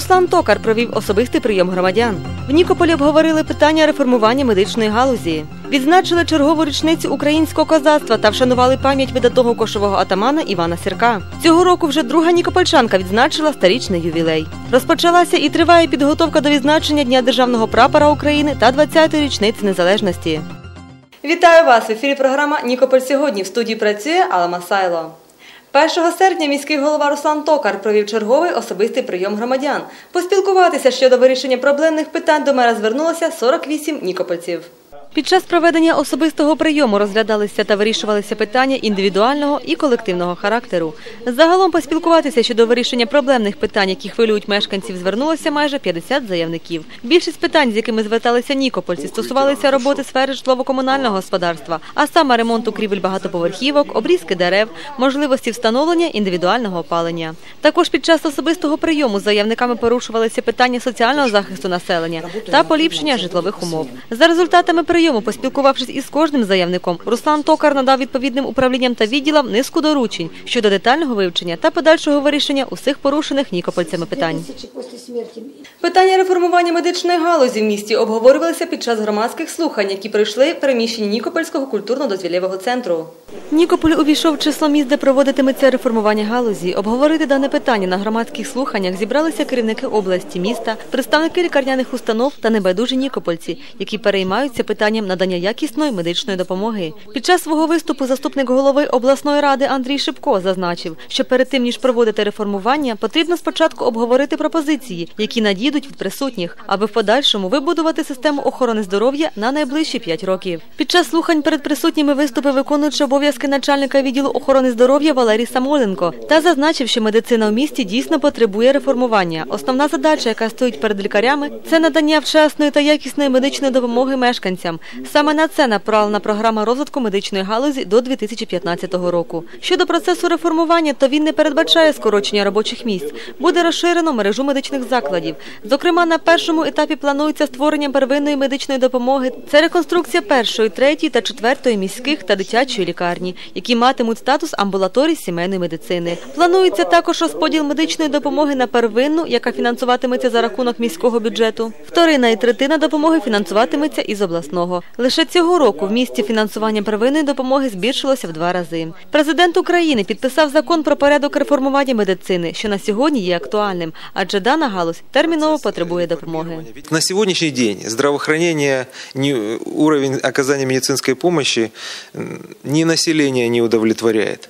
Руслан Токар провів особистий прийом громадян. В Нікополі обговорили питання реформування медичної галузі. Відзначили чергову річницю українського козацтва та вшанували пам'ять видатного кошового атамана Івана Сірка. Цього року вже друга нікопольчанка відзначила сторічний ювілей. Розпочалася і триває підготовка до відзначення Дня державного прапора України та 20-ї річниці незалежності. Вітаю вас! В ефірі програма Нікополь сьогодні. В студії працює Алла Масайло. 1 серпня міський голова Руслан Токар провів черговий особистий прийом громадян. Поспілкуватися щодо вирішення проблемних питань до мера звернулося 48 нікопольців. Під час проведення особистого прийому розглядалися та вирішувалися питання індивідуального і колективного характеру. Загалом поспілкуватися щодо вирішення проблемних питань, які хвилюють мешканців, звернулося майже 50 заявників. Більшість питань, з якими зверталися нікопольці, стосувалися роботи сфери житлово-комунального господарства, а саме ремонту крівель багатоповерхівок, обрізки дерев, можливості встановлення індивідуального опалення. Також під час особистого прийому заявниками порушувалися питання соціального захисту населення та поліпшення житлових умов. За результатами прийому, поспілкувавшись із кожним заявником, Руслан Токар надав відповідним управлінням та відділам низку доручень щодо детального вивчення та подальшого вирішення усіх порушених нікопольцями питань. Питання реформування медичної галузі в місті обговорювалися під час громадських слухань, які пройшли в приміщенні Нікопольського культурно-дозвілєвого центру. Нікополь увійшов в число міст, де проводитиметься реформування галузі. Обговорити дане питання на громадських слуханнях зібралися керівники області, міста, представники лікарняних установ та небайдужі нікопольці, які переймаються питанням надання якісної медичної допомоги. Під час свого виступу заступник голови обласної ради Андрій Шипко зазначив, що перед тим ніж проводити реформування, потрібно спочатку обговорити пропозиції, які надійдуть від присутніх, аби в подальшому вибудувати систему охорони здоров'я на найближчі п'ять років. Під час слухань перед присутніми виступи виконуючи обов'язки начальника відділу охорони здоров'я Валерій Самоленко та зазначив, що медицина в місті дійсно потребує реформування. Основна задача, яка стоїть перед лікарями, це надання вчасної та якісної медичної допомоги мешканцям. Саме на це направлена програма розвитку медичної галузі до 2015 року. Щодо процесу реформування, то він не передбачає скорочення робочих місць. Буде розширено мережу медичних закладів. Зокрема, на першому етапі планується створення первинної медичної допомоги. Це реконструкція першої, третьої та четвертої міських та дитячої лікарні, які матимуть статус амбулаторій сімейної медицини. Планується також розподіл медичної допомоги на первинну, яка фінансуватиметься за рахунок міського бюджету. Вторина і третина допомоги фінансуватиметься із обласного. Лише цього року в місті фінансування первинної допомоги збільшилося в два рази. Президент України підписав закон про порядок реформування медицини, що на сьогодні є актуальним, адже дана галузь терміново потребує допомоги. На сьогоднішній день здравоохранення, рівень уровень медицинської допомоги ні населення не удовлетворяет.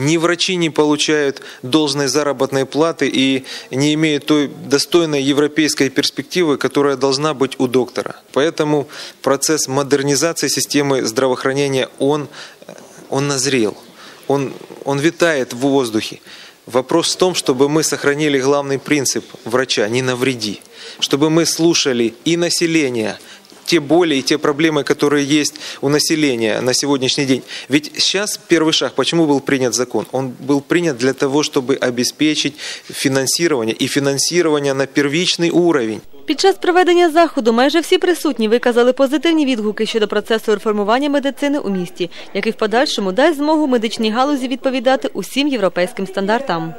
Ни врачи не получают должной заработной платы и не имеют той достойной европейской перспективы, которая должна быть у доктора. Поэтому процесс модернизации системы здравоохранения, он, он назрел, он, он витает в воздухе. Вопрос в том, чтобы мы сохранили главный принцип врача – не навреди. Чтобы мы слушали и население, те боли и те проблемы, которые есть у населения на сегодняшний день. Ведь сейчас первый шаг, почему был принят закон? Он был принят для того, чтобы обеспечить финансирование и финансирование на первичный уровень. Під час проведення заходу майже всі присутні виказали позитивні відгуки щодо процесу реформування медицини у місті, який в подальшому дасть змогу медичній галузі відповідати усім європейським стандартам.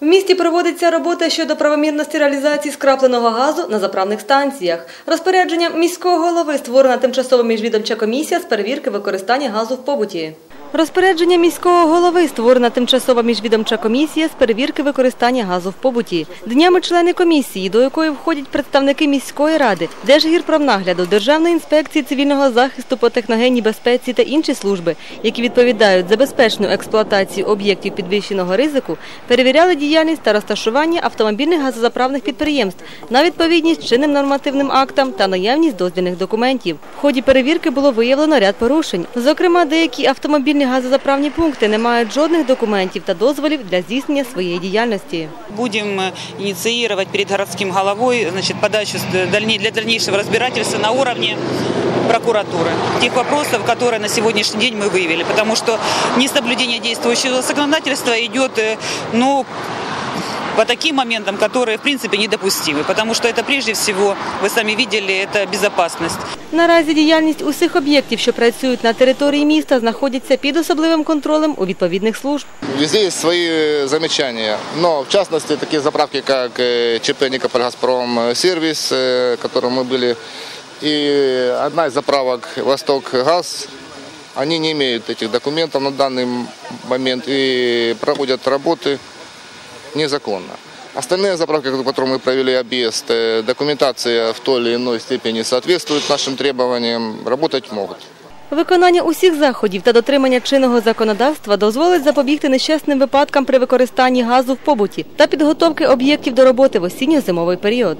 В місті проводиться робота щодо правомірності реалізації скрапленого газу на заправних станціях. Розпорядженням міського голови створена тимчасова міжвідомча комісія з перевірки використання газу в побуті. Розпорядження міського голови створена тимчасова міжвідомча комісія з перевірки використання газу в побуті. Днями члени комісії, до якої входять представники міської ради, Держгірпромнагляду, Державної інспекції цивільного захисту по техногенній безпеці та інші служби, які відповідають за безпечну експлуатацію об'єктів підвищеного ризику, перевіряли діяльність та розташування автомобільних газозаправних підприємств на відповідність чинним нормативним актам та наявність дозвільних документів. В ході перевірки було виявлено ряд порушень. Зокрема, деякі автомобільні газозаправні пункти не мають жодних документів та дозволів для здійснення своєї діяльності. Будем э, инициировать перед городским головой значит, подачу с- дальней- для дальнейшего разбирательства на уровне прокуратуры. Тех вопросов, которые на сегодняшний день мы выявили. Потому что несоблюдение действующего законодательства идет э, ну, по таким моментам, которые в принципе недопустимы, потому что это прежде всего, вы сами видели, это безопасность. Наразі діяльність усіх об'єктів, що працюють на території міста, знаходиться під особливим контролем у відповідних служб. Везде есть свои э, замечания, но в частности такие заправки, как э, ЧП Никополь Газпром э, сервис, э, в котором мы были, и одна из заправок Восток Газ, они не имеют этих документов на данный момент и проводят работы незаконно. Остальные заправки, в которых мы провели объезд, э, документация в той или иной степени соответствует нашим требованиям, работать могут. Виконання усіх заходів та дотримання чинного законодавства дозволить запобігти нещасним випадкам при використанні газу в побуті та підготовки об'єктів до роботи в осінньо-зимовий період.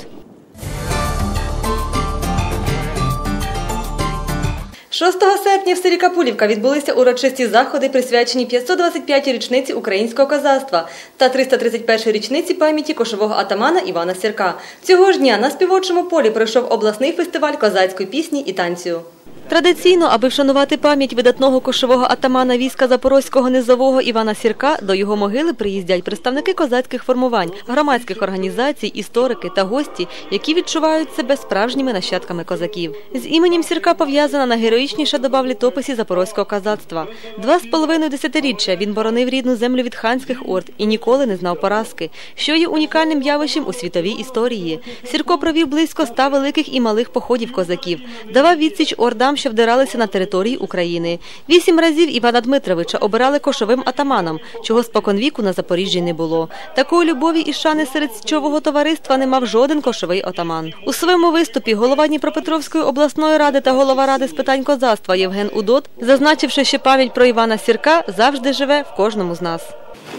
6 серпня в селі Капулівка відбулися урочисті заходи, присвячені 525-й річниці українського козацтва та 331-й річниці пам'яті кошового атамана Івана Сірка. Цього ж дня на співочому полі пройшов обласний фестиваль козацької пісні і танцю. Традиційно, аби вшанувати пам'ять видатного кошового атамана війська Запорозького низового Івана Сірка, до його могили приїздять представники козацьких формувань, громадських організацій, історики та гості, які відчувають себе справжніми нащадками козаків. З іменем Сірка пов'язана найгероїчніша доба в літописі запорозького козацтва. Два з половиною десятиріччя він боронив рідну землю від ханських орд і ніколи не знав поразки, що є унікальним явищем у світовій історії. Сірко провів близько ста великих і малих походів козаків, давав відсіч ордам, що вдиралися на території України. Вісім разів Івана Дмитровича обирали кошовим атаманом, чого споконвіку на Запоріжжі не було. Такої любові і шани серед січового товариства не мав жоден кошовий отаман. У своєму виступі голова Дніпропетровської обласної ради та голова ради з питань козацтва Євген Удот, зазначивши, що пам'ять про Івана Сірка завжди живе в кожному з нас.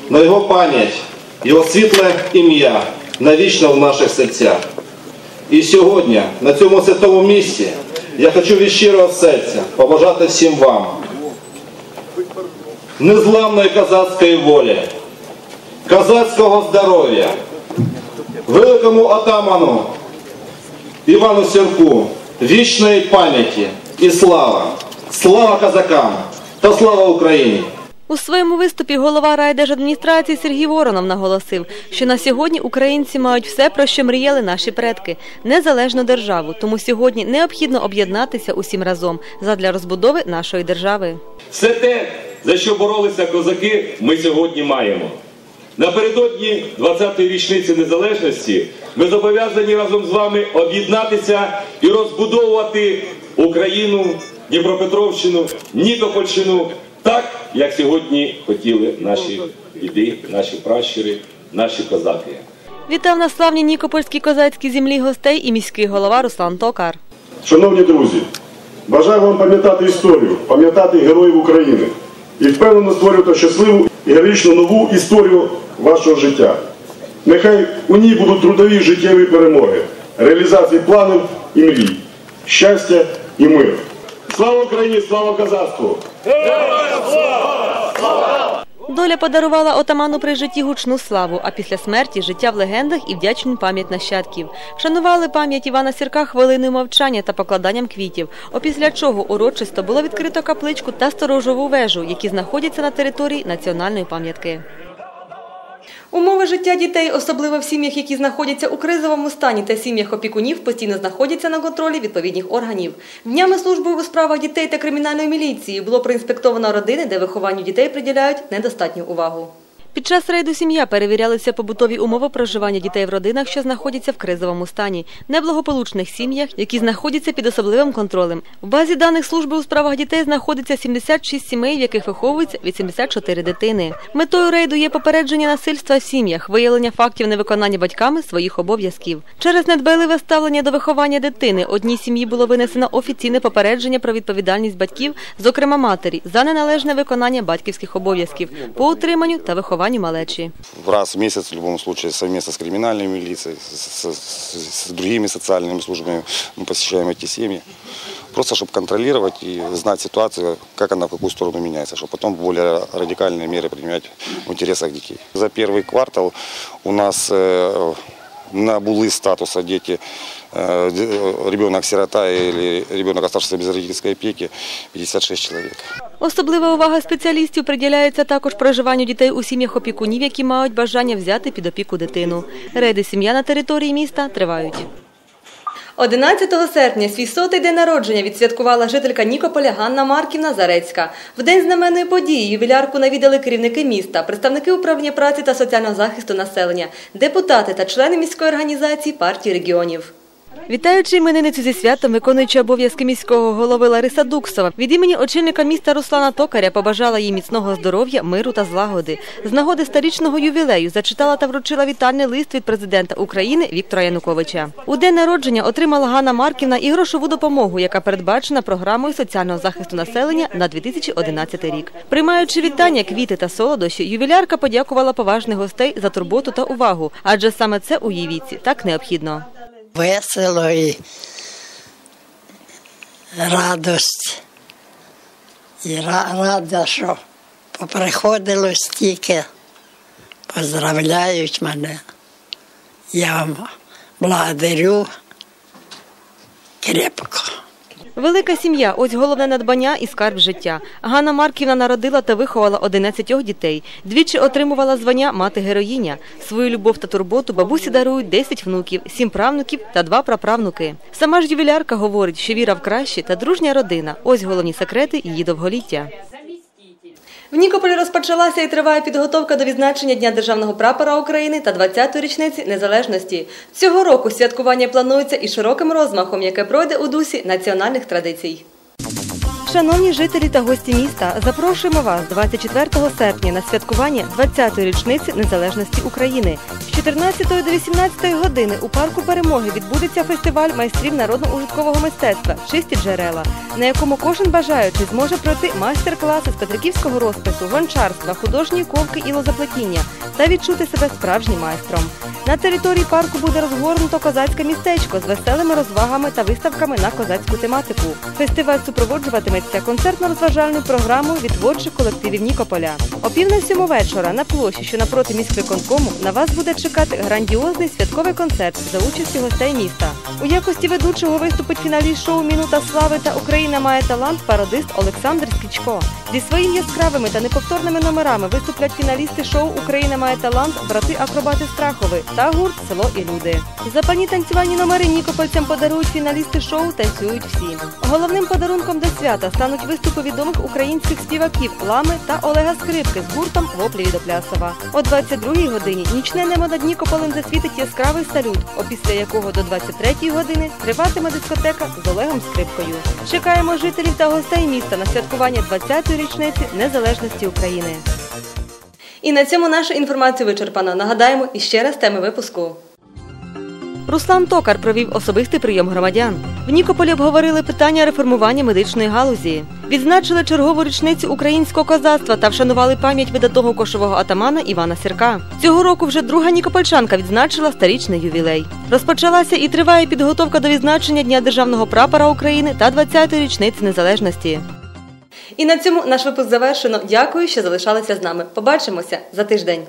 на його пам'ять, його світле ім'я навічно в наших серцях. І сьогодні, на цьому святому місці, я хочу від щирого серця побажати всім вам незламної козацької волі, козацького здоров'я, великому атаману Івану Сірку, вічної пам'яті і слава, слава козакам та слава Україні! У своєму виступі голова райдержадміністрації Сергій Воронов наголосив, що на сьогодні українці мають все, про що мріяли наші предки незалежну державу. Тому сьогодні необхідно об'єднатися усім разом задля розбудови нашої держави. Все те, за що боролися козаки, ми сьогодні маємо. Напередодні 20-ї річниці незалежності ми зобов'язані разом з вами об'єднатися і розбудовувати Україну, Дніпропетровщину, Нікопольщину так, як сьогодні хотіли наші діди, наші пращури, наші козаки. Вітав на славній Нікопольській козацькій землі гостей і міський голова Руслан Токар. Шановні друзі, бажаю вам пам'ятати історію, пам'ятати героїв України і впевнено створювати щасливу і героїчну нову історію вашого життя. Нехай у ній будуть трудові життєві перемоги, реалізації планів і мрій, щастя і мир. Слава Україні, слава козацтву! Доля подарувала отаману при житті гучну славу, а після смерті життя в легендах і вдячну пам'ять нащадків. Шанували пам'ять Івана Сірка хвилиною мовчання та покладанням квітів. Опісля чого урочисто було відкрито капличку та сторожову вежу, які знаходяться на території національної пам'ятки. Умови життя дітей, особливо в сім'ях, які знаходяться у кризовому стані та сім'ях опікунів, постійно знаходяться на контролі відповідних органів. Днями служби у справах дітей та кримінальної міліції було проінспектовано родини, де вихованню дітей приділяють недостатню увагу. Під час рейду сім'я перевірялися побутові умови проживання дітей в родинах, що знаходяться в кризовому стані, неблагополучних сім'ях, які знаходяться під особливим контролем. В базі даних служби у справах дітей знаходиться 76 сімей, в яких виховується 84 дитини. Метою рейду є попередження насильства в сім'ях, виявлення фактів невиконання батьками своїх обов'язків. Через недбайливе ставлення до виховання дитини одній сім'ї було винесено офіційне попередження про відповідальність батьків, зокрема матері, за неналежне виконання батьківських обов'язків по утриманню та вихованню малечі. раз в месяц в любом случае совместно с криминальной милицией, с, с- с другими социальными службами мы посещаем эти семьи. Просто чтобы контролировать и знать ситуацию, как она в какую сторону меняется, чтобы потом более радикальные меры принимать в интересах детей. За первый квартал у нас э, набули статуса дети э, де- ребенок сирота или ребенок оставшийся без родительской опеки 56 человек. Особлива увага спеціалістів приділяється також проживанню дітей у сім'ях опікунів, які мають бажання взяти під опіку дитину. Рейди сім'я на території міста тривають. 11 серпня свій сотий день народження відсвяткувала жителька Нікополя Ганна Марківна Зарецька. В день знаменної події ювілярку навідали керівники міста, представники управління праці та соціального захисту населення, депутати та члени міської організації партії регіонів. Вітаючи іменинницю зі святом, виконуючи обов'язки міського голови Лариса Дуксова, від імені очільника міста Руслана Токаря побажала їй міцного здоров'я, миру та злагоди. З нагоди старічного ювілею зачитала та вручила вітальний лист від президента України Віктора Януковича. У день народження отримала Ганна Марківна і грошову допомогу, яка передбачена програмою соціального захисту населення на 2011 рік. Приймаючи вітання, квіти та солодощі, ювілярка подякувала поважних гостей за турботу та увагу, адже саме це у її віці так необхідно. Весело і радость. І рада, що поприходило стільки, поздравляють мене. Я вам благодарю крепко. Велика сім'я ось головне надбання і скарб життя. Ганна Марківна народила та виховала 11 дітей. Двічі отримувала звання мати героїня. Свою любов та турботу бабусі дарують 10 внуків, 7 правнуків та 2 праправнуки. Сама ж ювілярка говорить, що віра в краще та дружня родина ось головні секрети її довголіття. В Нікополі розпочалася і триває підготовка до відзначення Дня державного прапора України та 20-ї річниці незалежності. Цього року святкування планується і широким розмахом, яке пройде у дусі національних традицій. Шановні жителі та гості міста, запрошуємо вас 24 серпня на святкування 20-ї річниці незалежності України. З 14 до 18 години у парку перемоги відбудеться фестиваль майстрів народно-ужиткового мистецтва Чисті джерела, на якому кожен бажаючий зможе пройти майстер-класи з петриківського розпису, гончарства, художньої ковки і лозоплетіння та відчути себе справжнім майстром. На території парку буде розгорнуто козацьке містечко з веселими розвагами та виставками на козацьку тематику. Фестиваль супроводжуватиметься концертно-розважальною програмою від творчих колективів Нікополя. О пів на сьому вечора на площі, що напроти міськвиконкому, на вас буде чекати грандіозний святковий концерт за участю гостей міста. У якості ведучого виступить фіналіст шоу Мінута слави та Україна має талант пародист Олександр Скічко. Зі своїми яскравими та неповторними номерами виступлять фіналісти шоу Україна має талант, брати акробати Страхови та гурт Село і люди. Запальні танцювальні номери нікопольцям подарують фіналісти шоу Танцюють всі. Головним подарунком до свята стануть виступи відомих українських співаків Лами та Олега Скрипки з гуртом Воплі від Оплясова. О 22-й годині нічне небо над Нікополем засвітить яскравий салют, опісля якого до 23-ї години триватиме дискотека з Олегом Скрипкою. Чекаємо жителів та гостей міста на святкування 20-ї річниці незалежності України. І на цьому нашу інформацію вичерпано. Нагадаємо іще раз теми випуску. Руслан Токар провів особистий прийом громадян. В Нікополі обговорили питання реформування медичної галузі. Відзначили чергову річницю українського козацтва та вшанували пам'ять видатного кошового атамана Івана Сірка. Цього року вже друга нікопольчанка відзначила старічний ювілей. Розпочалася і триває підготовка до відзначення Дня державного прапора України та 20-ї річниці незалежності. І на цьому наш випуск завершено. Дякую, що залишалися з нами. Побачимося за тиждень.